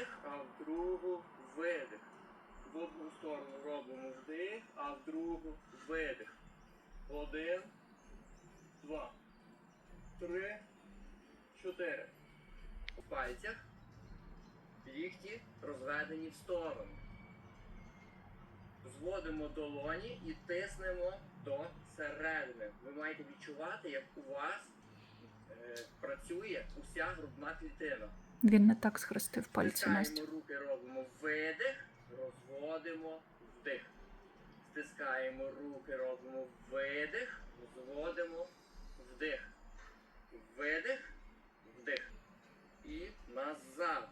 вдих, а в другу видих. В одну сторону робимо вдих, а в другу видих. Один, два, три, чотири. У пальцях лікті розведені в сторону. Зводимо долоні і тиснемо до середини. Ви маєте відчувати, як у вас е, працює уся грудна клітина. Він не так схрестив пальці Настя. Руки, робимо видих, розводимо вдих. Стискаємо руки, робимо видих, розводимо вдих. Видих, вдих. І назад.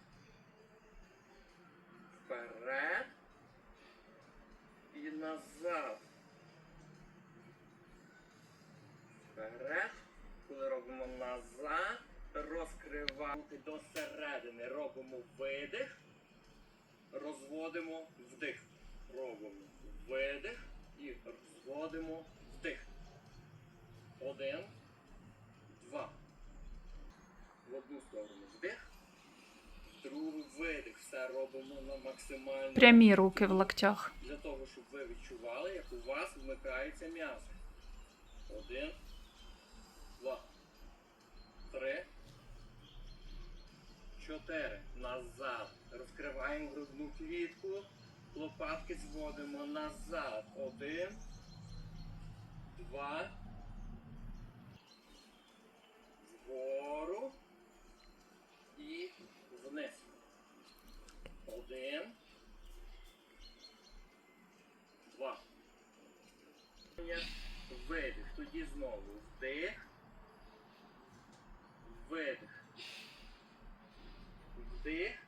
Вперед. І назад. Вперед. Коли робимо назад, розкриваємо руки до середини. Робимо видих. Розводимо вдих. Робимо видих і розводимо вдих. Один, два. В одну сторону вдих. В другу видих. Все робимо на максимально Прямі руки в локтях. для того, щоб ви відчували, як у вас вмикаються м'язи. Один, два, три, чотири. Назад. Розкриваємо грудну клітку. Лопатки зводимо назад. Один, два. Вгору і вниз. Один. Два. Видих. Тоді знову вдих. Видих. Вдих.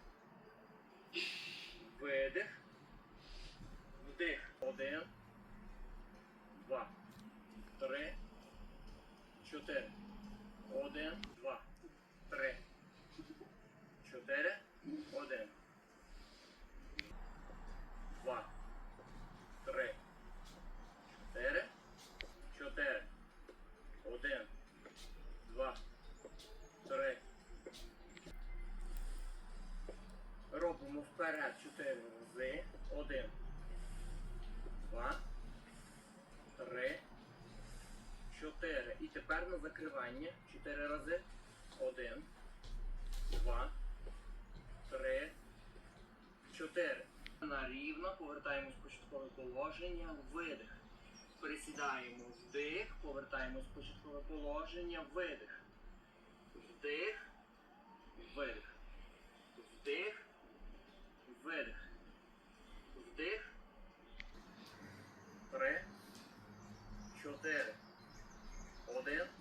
4. 1, 2, 3, 4, 1, 2, 3, 4, 4, 1, 2, 3. Робимо вперед Чотири. рази. 1, 2, 3, тепер на закривання. Чотири рази. Один. Два. Три. Чотири. На рівно повертаємось в початкове положення, видих. Присідаємо вдих, повертаємось в початкове положення, видих. Вдих, видих. Вдих, Alabama